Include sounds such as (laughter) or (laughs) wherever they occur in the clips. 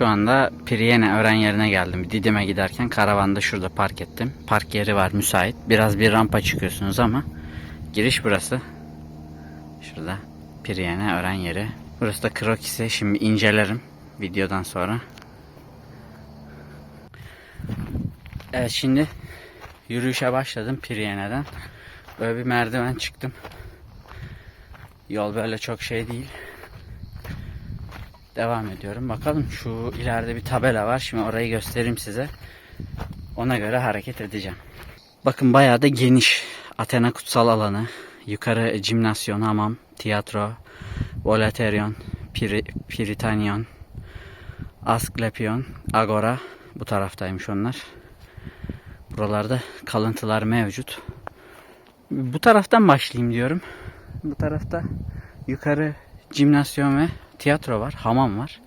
Şu anda Priyene öğren yerine geldim. Didim'e giderken karavanda şurada park ettim. Park yeri var müsait. Biraz bir rampa çıkıyorsunuz ama giriş burası. Şurada Priyene öğren yeri. Burası da Krokis'i şimdi incelerim videodan sonra. Evet şimdi yürüyüşe başladım Priyene'den. Böyle bir merdiven çıktım. Yol böyle çok şey değil. Devam ediyorum. Bakalım şu ileride bir tabela var. Şimdi orayı göstereyim size. Ona göre hareket edeceğim. Bakın bayağı da geniş. Athena kutsal alanı. Yukarı jimnasyon, hamam, tiyatro, volateryon, piri, piritanyon, asklepion, agora. Bu taraftaymış onlar. Buralarda kalıntılar mevcut. Bu taraftan başlayayım diyorum. Bu tarafta yukarı jimnasyon ve tiyatro var, hamam var.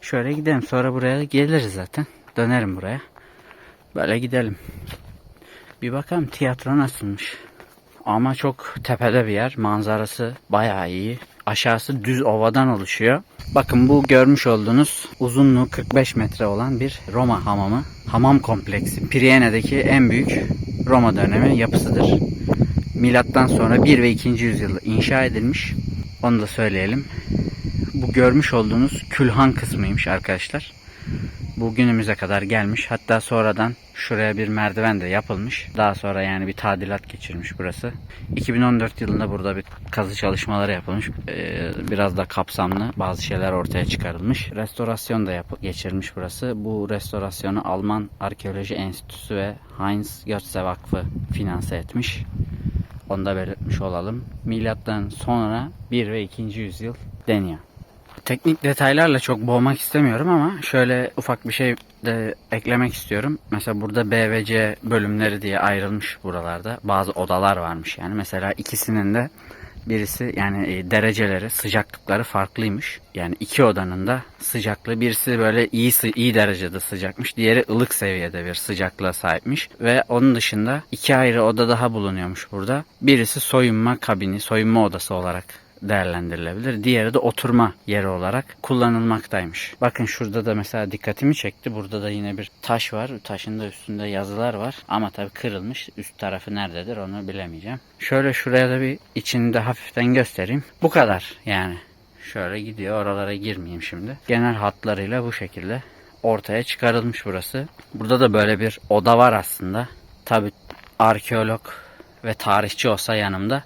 Şöyle gidelim. Sonra buraya geliriz zaten. Dönerim buraya. Böyle gidelim. Bir bakalım tiyatro nasılmış. Ama çok tepede bir yer. Manzarası bayağı iyi. Aşağısı düz ovadan oluşuyor. Bakın bu görmüş olduğunuz uzunluğu 45 metre olan bir Roma hamamı. Hamam kompleksi. Priene'deki en büyük Roma dönemi yapısıdır. Milattan sonra 1 ve 2. yüzyılda inşa edilmiş. Onu da söyleyelim. Bu görmüş olduğunuz külhan kısmıymış arkadaşlar. Bu günümüze kadar gelmiş. Hatta sonradan şuraya bir merdiven de yapılmış. Daha sonra yani bir tadilat geçirmiş burası. 2014 yılında burada bir kazı çalışmaları yapılmış. Ee, biraz da kapsamlı bazı şeyler ortaya çıkarılmış. Restorasyon da geçirmiş burası. Bu restorasyonu Alman Arkeoloji Enstitüsü ve Heinz Götze Vakfı finanse etmiş. Onu da belirtmiş olalım. Milattan sonra 1 ve 2. yüzyıl deniyor. Teknik detaylarla çok boğmak istemiyorum ama şöyle ufak bir şey de eklemek istiyorum. Mesela burada B ve C bölümleri diye ayrılmış buralarda. Bazı odalar varmış yani. Mesela ikisinin de birisi yani e, dereceleri, sıcaklıkları farklıymış. Yani iki odanın da sıcaklığı birisi böyle iyi iyi derecede sıcakmış. Diğeri ılık seviyede bir sıcaklığa sahipmiş ve onun dışında iki ayrı oda daha bulunuyormuş burada. Birisi soyunma kabini, soyunma odası olarak değerlendirilebilir. Diğeri de oturma yeri olarak kullanılmaktaymış. Bakın şurada da mesela dikkatimi çekti. Burada da yine bir taş var. Taşın da üstünde yazılar var. Ama tabii kırılmış. Üst tarafı nerededir onu bilemeyeceğim. Şöyle şuraya da bir içini de hafiften göstereyim. Bu kadar yani. Şöyle gidiyor. Oralara girmeyeyim şimdi. Genel hatlarıyla bu şekilde ortaya çıkarılmış burası. Burada da böyle bir oda var aslında. Tabii arkeolog ve tarihçi olsa yanımda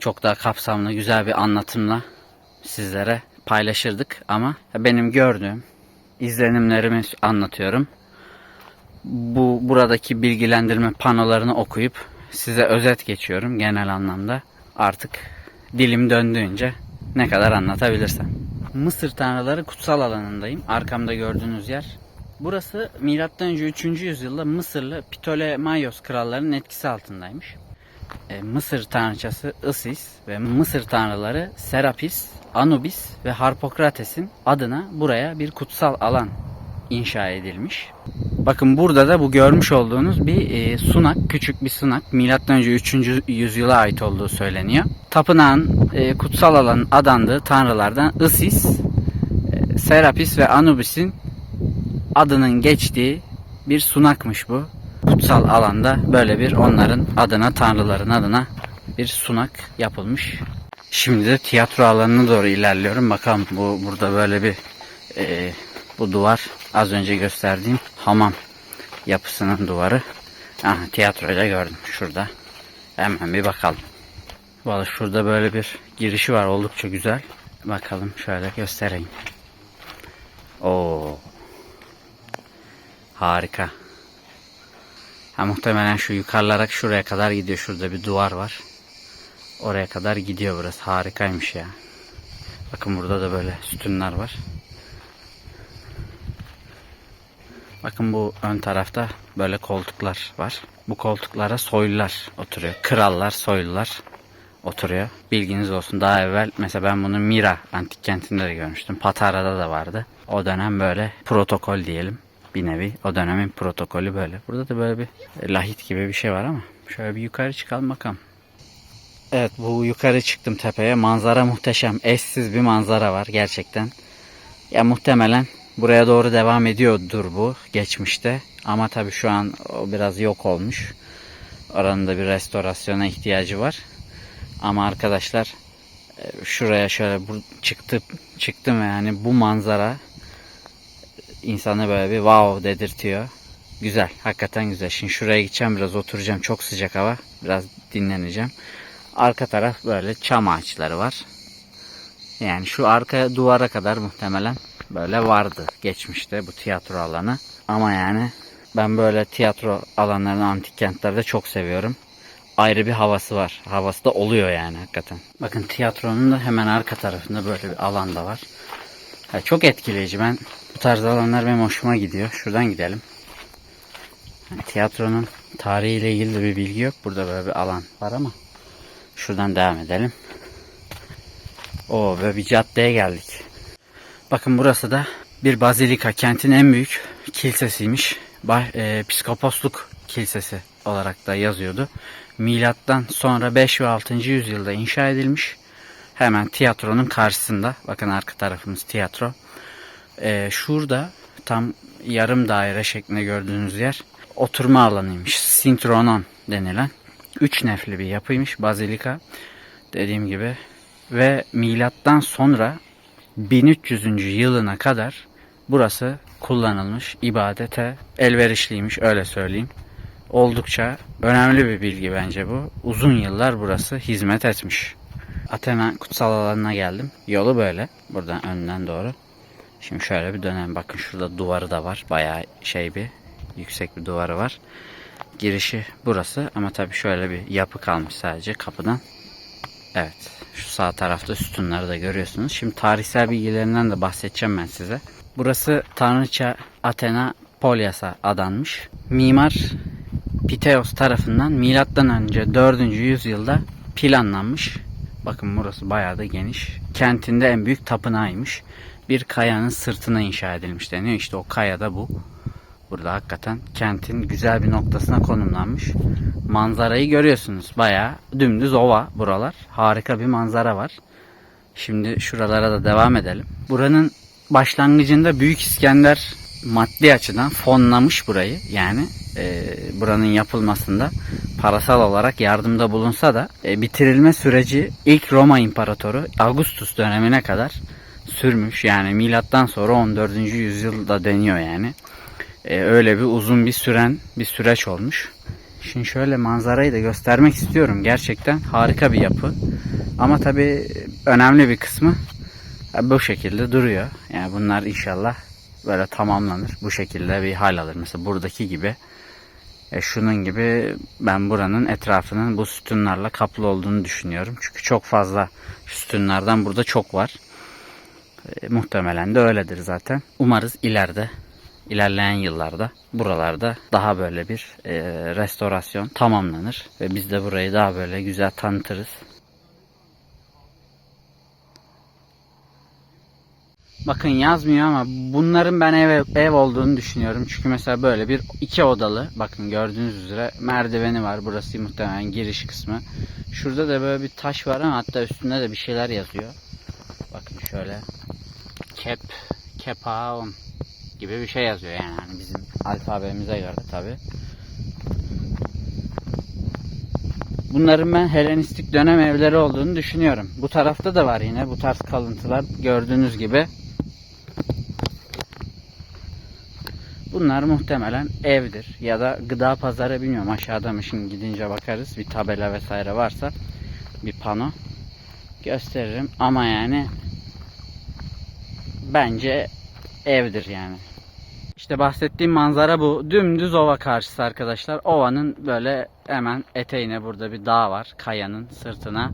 çok daha kapsamlı güzel bir anlatımla sizlere paylaşırdık ama benim gördüğüm izlenimlerimi anlatıyorum. Bu buradaki bilgilendirme panolarını okuyup size özet geçiyorum genel anlamda. Artık dilim döndüğünce ne kadar anlatabilirsem. Mısır tanrıları kutsal alanındayım. Arkamda gördüğünüz yer. Burası M.Ö. 3. yüzyılda Mısırlı Ptolemaios krallarının etkisi altındaymış. E, Mısır tanrıçası Isis ve Mısır tanrıları Serapis, Anubis ve Harpokrates'in adına buraya bir kutsal alan inşa edilmiş. Bakın burada da bu görmüş olduğunuz bir e, sunak, küçük bir sunak. Milattan önce 3. yüzyıla ait olduğu söyleniyor. Tapınağın e, kutsal alanın adandığı tanrılardan Isis, e, Serapis ve Anubis'in adının geçtiği bir sunakmış bu. Kutsal alanda böyle bir onların adına, tanrıların adına bir sunak yapılmış. Şimdi de tiyatro alanına doğru ilerliyorum. Bakalım bu burada böyle bir e, bu duvar az önce gösterdiğim hamam yapısının duvarı. Aha, tiyatroyu da gördüm şurada. Hemen bir bakalım. Valla şurada böyle bir girişi var oldukça güzel. Bakalım şöyle göstereyim. Oo. Harika. Ha, muhtemelen şu yukarılara şuraya kadar gidiyor. Şurada bir duvar var. Oraya kadar gidiyor burası. Harikaymış ya. Bakın burada da böyle sütunlar var. Bakın bu ön tarafta böyle koltuklar var. Bu koltuklara soylular oturuyor. Krallar, soylular oturuyor. Bilginiz olsun. Daha evvel mesela ben bunu Mira antik kentinde de görmüştüm. Patara'da da vardı. O dönem böyle protokol diyelim. Bir nevi o dönemin protokolü böyle. Burada da böyle bir lahit gibi bir şey var ama şöyle bir yukarı çıkalım bakalım. Evet bu yukarı çıktım tepeye. Manzara muhteşem. Eşsiz bir manzara var gerçekten. Ya muhtemelen Buraya doğru devam ediyordur bu geçmişte. Ama tabii şu an o biraz yok olmuş. Oranın da bir restorasyona ihtiyacı var. Ama arkadaşlar e, şuraya şöyle çıktım çıktım yani bu manzara insanı böyle bir wow dedirtiyor. Güzel. Hakikaten güzel. Şimdi şuraya gideceğim biraz oturacağım. Çok sıcak hava. Biraz dinleneceğim. Arka taraf böyle çam ağaçları var. Yani şu arka duvara kadar muhtemelen böyle vardı geçmişte bu tiyatro alanı. Ama yani ben böyle tiyatro alanlarını antik kentlerde çok seviyorum. Ayrı bir havası var. Havası da oluyor yani hakikaten. Bakın tiyatronun da hemen arka tarafında böyle bir alan da var. Ha, çok etkileyici. Ben bu tarz alanlar benim hoşuma gidiyor. Şuradan gidelim. Yani tiyatronun tarihiyle ilgili de bir bilgi yok. Burada böyle bir alan var ama şuradan devam edelim. Oo böyle bir caddeye geldik. Bakın burası da bir bazilika. Kentin en büyük kilisesiymiş. Bah, e, Piskoposluk Kilisesi olarak da yazıyordu. Milattan sonra 5 ve 6. yüzyılda inşa edilmiş. Hemen tiyatronun karşısında. Bakın arka tarafımız tiyatro. E, şurada tam yarım daire şeklinde gördüğünüz yer oturma alanıymış. Sintronon denilen. Üç nefli bir yapıymış bazilika. Dediğim gibi. Ve milattan sonra 1300. yılına kadar burası kullanılmış. ibadete elverişliymiş öyle söyleyeyim. Oldukça önemli bir bilgi bence bu. Uzun yıllar burası hizmet etmiş. Athena kutsal alanına geldim. Yolu böyle. Buradan önden doğru. Şimdi şöyle bir dönem. Bakın şurada duvarı da var. Bayağı şey bir yüksek bir duvarı var. Girişi burası ama tabii şöyle bir yapı kalmış sadece kapıdan. Evet. Şu sağ tarafta sütunları da görüyorsunuz. Şimdi tarihsel bilgilerinden de bahsedeceğim ben size. Burası Tanrıça Athena Polyas'a adanmış. Mimar Piteos tarafından milattan önce 4. yüzyılda planlanmış. Bakın burası bayağı da geniş. Kentinde en büyük tapınağıymış. Bir kayanın sırtına inşa edilmiş deniyor. İşte o kaya da bu. Burada hakikaten kentin güzel bir noktasına konumlanmış. Manzarayı görüyorsunuz. Bayağı dümdüz ova buralar. Harika bir manzara var. Şimdi şuralara da devam edelim. Buranın başlangıcında Büyük İskender maddi açıdan fonlamış burayı. Yani e, buranın yapılmasında parasal olarak yardımda bulunsa da e, bitirilme süreci ilk Roma İmparatoru Augustus dönemine kadar sürmüş. Yani milattan sonra 14. yüzyılda deniyor yani. E, öyle bir uzun bir süren bir süreç olmuş. Şimdi şöyle manzarayı da göstermek istiyorum. Gerçekten harika bir yapı. Ama tabii önemli bir kısmı bu şekilde duruyor. Yani bunlar inşallah böyle tamamlanır. Bu şekilde bir hal alır. Mesela buradaki gibi. E, şunun gibi ben buranın etrafının bu sütunlarla kaplı olduğunu düşünüyorum. Çünkü çok fazla sütunlardan burada çok var. E, muhtemelen de öyledir zaten. Umarız ileride ilerleyen yıllarda buralarda daha böyle bir e, restorasyon tamamlanır ve biz de burayı daha böyle güzel tanıtırız. Bakın yazmıyor ama bunların ben ev ev olduğunu düşünüyorum. Çünkü mesela böyle bir iki odalı bakın gördüğünüz üzere merdiveni var. Burası muhtemelen giriş kısmı. Şurada da böyle bir taş var ama hatta üstünde de bir şeyler yazıyor. Bakın şöyle. Kep Kepaon gibi bir şey yazıyor yani hani bizim alfabemize göre tabi. Bunların ben Helenistik dönem evleri olduğunu düşünüyorum. Bu tarafta da var yine bu tarz kalıntılar gördüğünüz gibi. Bunlar muhtemelen evdir ya da gıda pazarı bilmiyorum aşağıda mı şimdi gidince bakarız bir tabela vesaire varsa bir pano gösteririm ama yani bence evdir yani. İşte bahsettiğim manzara bu. Dümdüz ova karşısı arkadaşlar. Ovanın böyle hemen eteğine burada bir dağ var. Kayanın sırtına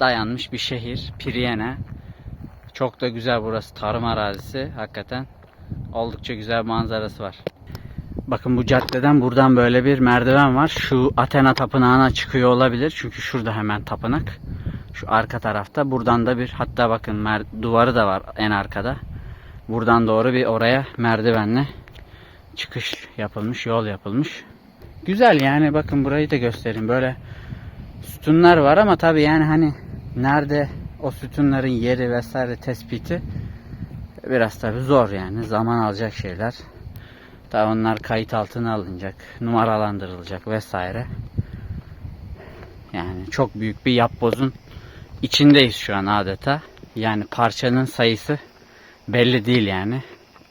dayanmış bir şehir. Priyene. Çok da güzel burası. Tarım arazisi. Hakikaten oldukça güzel manzarası var. Bakın bu caddeden buradan böyle bir merdiven var. Şu Athena tapınağına çıkıyor olabilir. Çünkü şurada hemen tapınak. Şu arka tarafta. Buradan da bir hatta bakın duvarı da var en arkada. Buradan doğru bir oraya merdivenle çıkış yapılmış, yol yapılmış. Güzel yani bakın burayı da göstereyim. Böyle sütunlar var ama tabi yani hani nerede o sütunların yeri vesaire tespiti Biraz tabi zor yani. Zaman alacak şeyler. Daha onlar kayıt altına alınacak. Numaralandırılacak vesaire. Yani çok büyük bir yapbozun içindeyiz şu an adeta. Yani parçanın sayısı belli değil yani.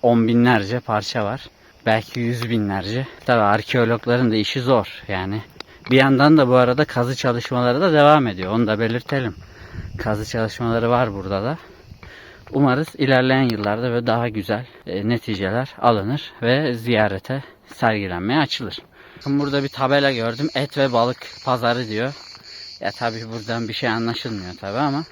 On binlerce parça var. Belki yüz binlerce. Tabi arkeologların da işi zor yani. Bir yandan da bu arada kazı çalışmaları da devam ediyor. Onu da belirtelim. Kazı çalışmaları var burada da. Umarız ilerleyen yıllarda ve daha güzel e, neticeler alınır ve ziyarete sergilenmeye açılır. Burada bir tabela gördüm. Et ve balık pazarı diyor. Ya tabii buradan bir şey anlaşılmıyor tabii ama.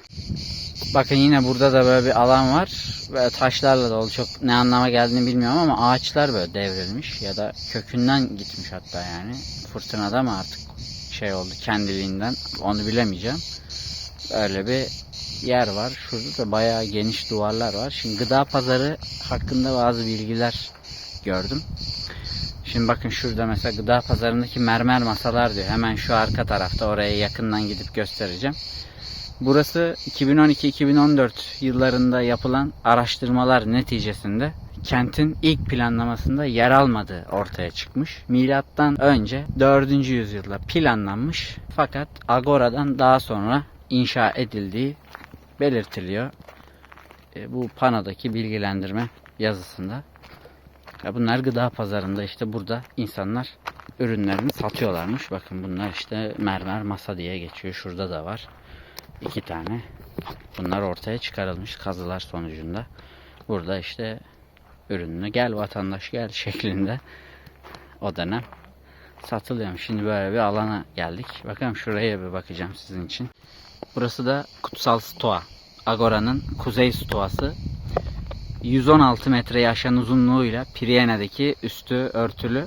Bakın yine burada da böyle bir alan var. Böyle taşlarla dolu çok ne anlama geldiğini bilmiyorum ama ağaçlar böyle devrilmiş ya da kökünden gitmiş hatta yani. Fırtınada mı artık şey oldu kendiliğinden onu bilemeyeceğim. Öyle bir yer var. Şurada da bayağı geniş duvarlar var. Şimdi gıda pazarı hakkında bazı bilgiler gördüm. Şimdi bakın şurada mesela gıda pazarındaki mermer masalar diyor. Hemen şu arka tarafta oraya yakından gidip göstereceğim. Burası 2012-2014 yıllarında yapılan araştırmalar neticesinde kentin ilk planlamasında yer almadığı ortaya çıkmış. Milattan önce 4. yüzyılda planlanmış fakat Agora'dan daha sonra inşa edildiği belirtiliyor. E, bu panodaki bilgilendirme yazısında. Ya bunlar gıda pazarında işte burada insanlar ürünlerini satıyorlarmış. Bakın bunlar işte mermer masa diye geçiyor. Şurada da var. iki tane. Bunlar ortaya çıkarılmış kazılar sonucunda. Burada işte ürününü gel vatandaş gel (laughs) şeklinde o dönem satılıyormuş. Şimdi böyle bir alana geldik. Bakalım şuraya bir bakacağım sizin için. Burası da Kutsal Stoa. Agora'nın kuzey stoası. 116 metreyi aşan uzunluğuyla Priene'deki üstü örtülü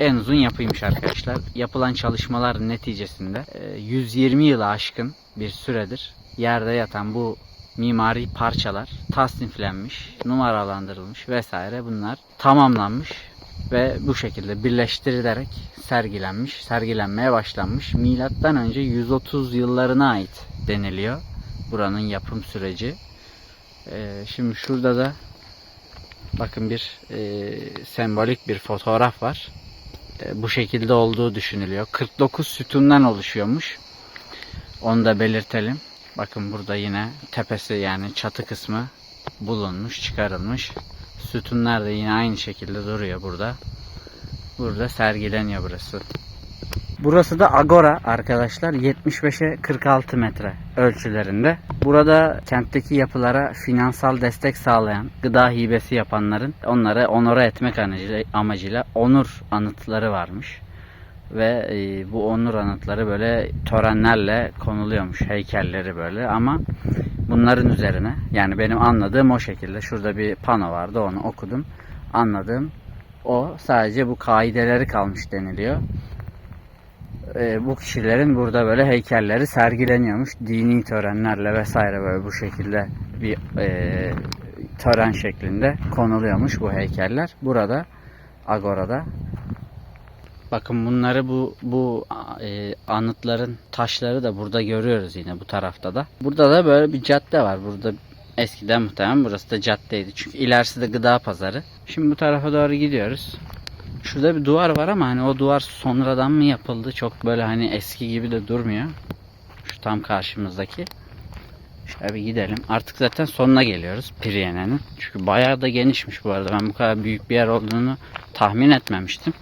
en uzun yapıymış arkadaşlar. Yapılan çalışmalar neticesinde e, 120 yılı aşkın bir süredir yerde yatan bu mimari parçalar tasniflenmiş, numaralandırılmış vesaire bunlar tamamlanmış ve bu şekilde birleştirilerek sergilenmiş, sergilenmeye başlanmış. Milattan önce 130 yıllarına ait deniliyor buranın yapım süreci. Ee, şimdi şurada da bakın bir e, sembolik bir fotoğraf var. E, bu şekilde olduğu düşünülüyor. 49 sütundan oluşuyormuş. Onu da belirtelim. Bakın burada yine tepesi yani çatı kısmı bulunmuş, çıkarılmış. Sütunlar da yine aynı şekilde duruyor burada. Burada sergileniyor burası. Burası da Agora arkadaşlar 75'e 46 metre ölçülerinde. Burada kentteki yapılara finansal destek sağlayan, gıda hibesi yapanların onları onora etmek amacıyla, onur anıtları varmış. Ve e, bu onur anıtları böyle törenlerle konuluyormuş heykelleri böyle ama bunların üzerine yani benim anladığım o şekilde şurada bir pano vardı onu okudum. Anladığım o sadece bu kaideleri kalmış deniliyor e, bu kişilerin burada böyle heykelleri sergileniyormuş. Dini törenlerle vesaire böyle bu şekilde bir e, tören şeklinde konuluyormuş bu heykeller. Burada Agora'da. Bakın bunları bu bu e, anıtların taşları da burada görüyoruz yine bu tarafta da. Burada da böyle bir cadde var. Burada eskiden muhtemelen burası da caddeydi. Çünkü ilerisi de gıda pazarı. Şimdi bu tarafa doğru gidiyoruz. Şurada bir duvar var ama hani o duvar sonradan mı yapıldı? Çok böyle hani eski gibi de durmuyor. Şu tam karşımızdaki. Şöyle bir gidelim. Artık zaten sonuna geliyoruz Priyene'nin. Çünkü bayağı da genişmiş bu arada. Ben bu kadar büyük bir yer olduğunu tahmin etmemiştim.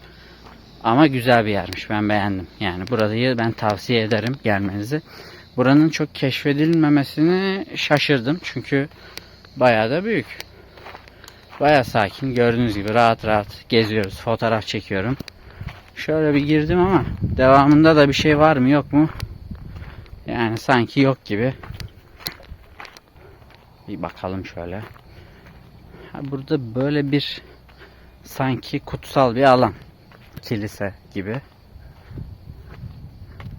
Ama güzel bir yermiş. Ben beğendim. Yani burayı ben tavsiye ederim gelmenizi. Buranın çok keşfedilmemesini şaşırdım. Çünkü bayağı da büyük. Baya sakin. Gördüğünüz gibi rahat rahat geziyoruz. Fotoğraf çekiyorum. Şöyle bir girdim ama devamında da bir şey var mı yok mu? Yani sanki yok gibi. Bir bakalım şöyle. Burada böyle bir sanki kutsal bir alan. Kilise gibi.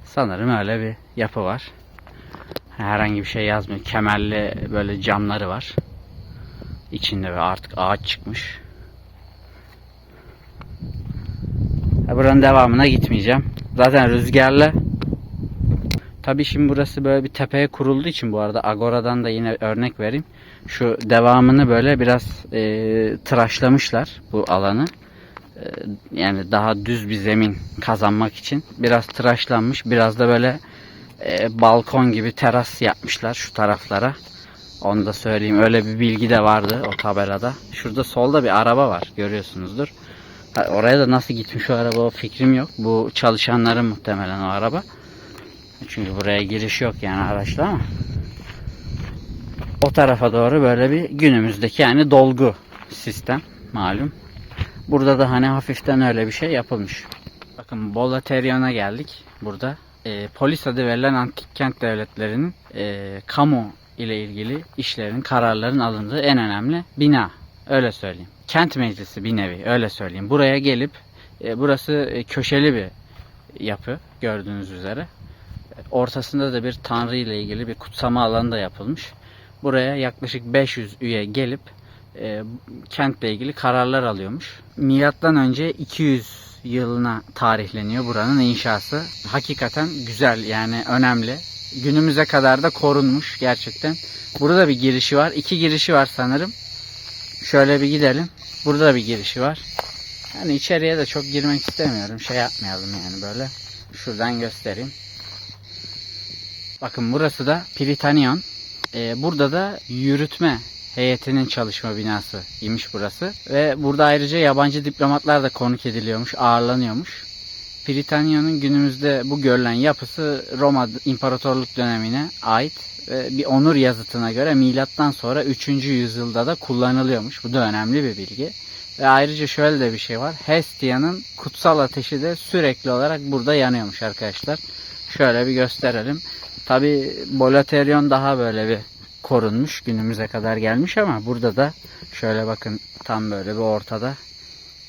Sanırım öyle bir yapı var. Herhangi bir şey yazmıyor. Kemerli böyle camları var içinde ve artık ağaç çıkmış. Buranın devamına gitmeyeceğim. Zaten rüzgarlı Tabii şimdi burası böyle bir tepeye kurulduğu için bu arada Agora'dan da yine örnek vereyim. Şu devamını böyle biraz e, tıraşlamışlar bu alanı. E, yani daha düz bir zemin kazanmak için. Biraz tıraşlanmış. Biraz da böyle e, balkon gibi teras yapmışlar şu taraflara. Onu da söyleyeyim. Öyle bir bilgi de vardı o tabelada. Şurada solda bir araba var. Görüyorsunuzdur. Oraya da nasıl gitmiş o araba o fikrim yok. Bu çalışanların muhtemelen o araba. Çünkü buraya giriş yok yani araçla ama. O tarafa doğru böyle bir günümüzdeki yani dolgu sistem malum. Burada da hani hafiften öyle bir şey yapılmış. Bakın Bolaterion'a geldik. Burada e, polis adı verilen antik kent devletlerinin e, kamu ile ilgili işlerin, kararların alındığı en önemli bina. Öyle söyleyeyim. Kent meclisi bir nevi öyle söyleyeyim. Buraya gelip e, burası e, köşeli bir yapı gördüğünüz üzere. Ortasında da bir tanrı ile ilgili bir kutsama alanı da yapılmış. Buraya yaklaşık 500 üye gelip e, kentle ilgili kararlar alıyormuş. Milattan önce 200 yılına tarihleniyor buranın inşası. Hakikaten güzel yani önemli. Günümüze kadar da korunmuş gerçekten. Burada bir girişi var. iki girişi var sanırım. Şöyle bir gidelim. Burada da bir girişi var. Yani içeriye de çok girmek istemiyorum. Şey yapmayalım yani böyle. Şuradan göstereyim. Bakın burası da Pritanion. Ee, burada da yürütme heyetinin çalışma binası imiş burası. Ve burada ayrıca yabancı diplomatlar da konuk ediliyormuş, ağırlanıyormuş. Pritanion'un günümüzde bu görülen yapısı Roma İmparatorluk dönemine ait ve bir onur yazıtına göre milattan sonra 3. yüzyılda da kullanılıyormuş. Bu da önemli bir bilgi. Ve ayrıca şöyle de bir şey var. Hestia'nın kutsal ateşi de sürekli olarak burada yanıyormuş arkadaşlar. Şöyle bir gösterelim. Tabi Bolaterion daha böyle bir korunmuş. Günümüze kadar gelmiş ama burada da şöyle bakın tam böyle bir ortada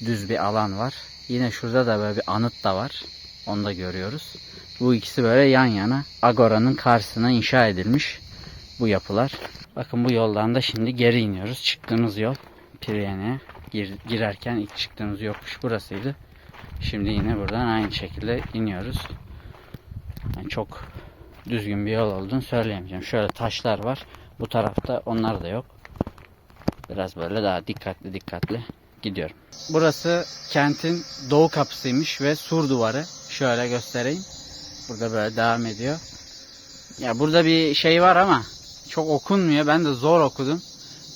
düz bir alan var. Yine şurada da böyle bir anıt da var. Onu da görüyoruz. Bu ikisi böyle yan yana Agora'nın karşısına inşa edilmiş bu yapılar. Bakın bu yoldan da şimdi geri iniyoruz. Çıktığımız yol Priyene'ye Gir- girerken ilk çıktığımız yokmuş burasıydı. Şimdi yine buradan aynı şekilde iniyoruz. Yani çok düzgün bir yol olduğunu söyleyemeyeceğim. Şöyle taşlar var. Bu tarafta onlar da yok. Biraz böyle daha dikkatli dikkatli gidiyorum. Burası kentin doğu kapısıymış ve sur duvarı. Şöyle göstereyim. Burada böyle devam ediyor. Ya burada bir şey var ama çok okunmuyor. Ben de zor okudum.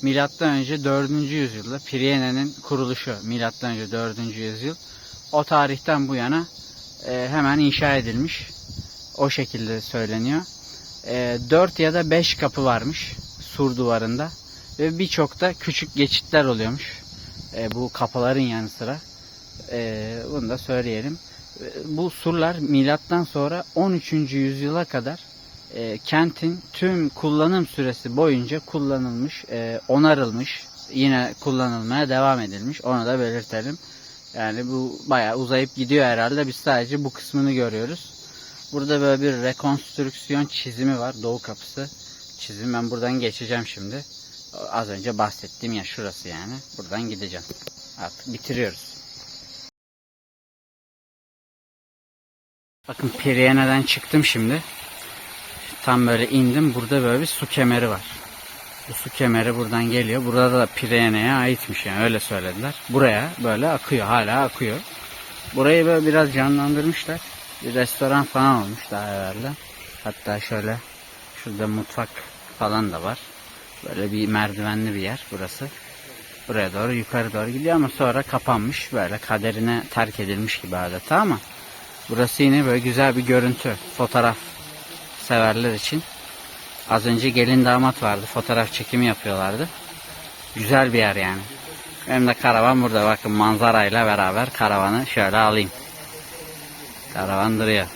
Milattan önce 4. yüzyılda Priyene'nin kuruluşu milattan önce 4. yüzyıl. O tarihten bu yana e, hemen inşa edilmiş. O şekilde söyleniyor. E, 4 ya da 5 kapı varmış sur duvarında ve birçok da küçük geçitler oluyormuş. E, bu kapıların yanı sıra. E, bunu da söyleyelim. E, bu surlar milattan sonra 13. yüzyıla kadar e, kentin tüm kullanım süresi boyunca kullanılmış, e, onarılmış, yine kullanılmaya devam edilmiş. Onu da belirtelim. Yani bu bayağı uzayıp gidiyor herhalde. Biz sadece bu kısmını görüyoruz. Burada böyle bir rekonstrüksiyon çizimi var. Doğu kapısı çizim. Ben buradan geçeceğim şimdi. Az önce bahsettiğim ya şurası yani. Buradan gideceğim. Artık bitiriyoruz. Bakın Piriene'den çıktım şimdi. Tam böyle indim. Burada böyle bir su kemeri var. Bu su kemeri buradan geliyor. Burada da Piriene'ye aitmiş yani öyle söylediler. Buraya böyle akıyor. Hala akıyor. Burayı böyle biraz canlandırmışlar. Bir restoran falan olmuş daha evvelden. Hatta şöyle şurada mutfak falan da var. Böyle bir merdivenli bir yer burası. Buraya doğru yukarı doğru gidiyor ama sonra kapanmış. Böyle kaderine terk edilmiş gibi adeta ama burası yine böyle güzel bir görüntü. Fotoğraf severler için. Az önce gelin damat vardı. Fotoğraf çekimi yapıyorlardı. Güzel bir yer yani. Benim de karavan burada. Bakın manzarayla beraber karavanı şöyle alayım. Karavan duruyor.